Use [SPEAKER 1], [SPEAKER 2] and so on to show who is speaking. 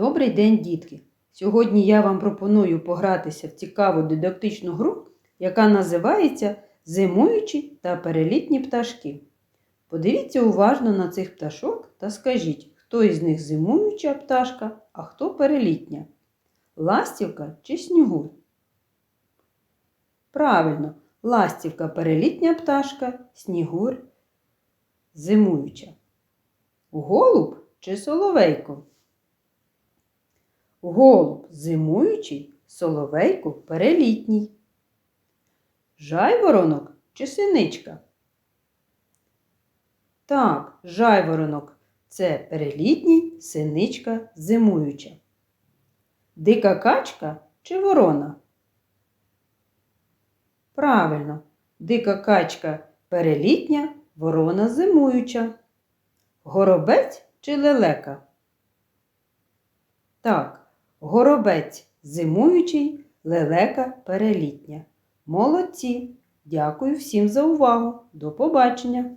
[SPEAKER 1] Добрий день, дітки! Сьогодні я вам пропоную погратися в цікаву дидактичну гру, яка називається Зимуючі та перелітні пташки. Подивіться уважно на цих пташок та скажіть, хто із них зимуюча пташка, а хто перелітня. Ластівка чи снігур? Правильно, ластівка перелітня пташка, снігур зимуюча. Голуб чи соловейко? Голуб зимуючий, соловейко перелітній. Жайворонок чи синичка? Так, жайворонок це перелітній, синичка зимуюча. Дика качка чи ворона? Правильно, дика качка перелітня, ворона зимуюча. Горобець чи лелека? Так, горобець зимуючий, лелека перелітня. Молодці! Дякую всім за увагу. До побачення!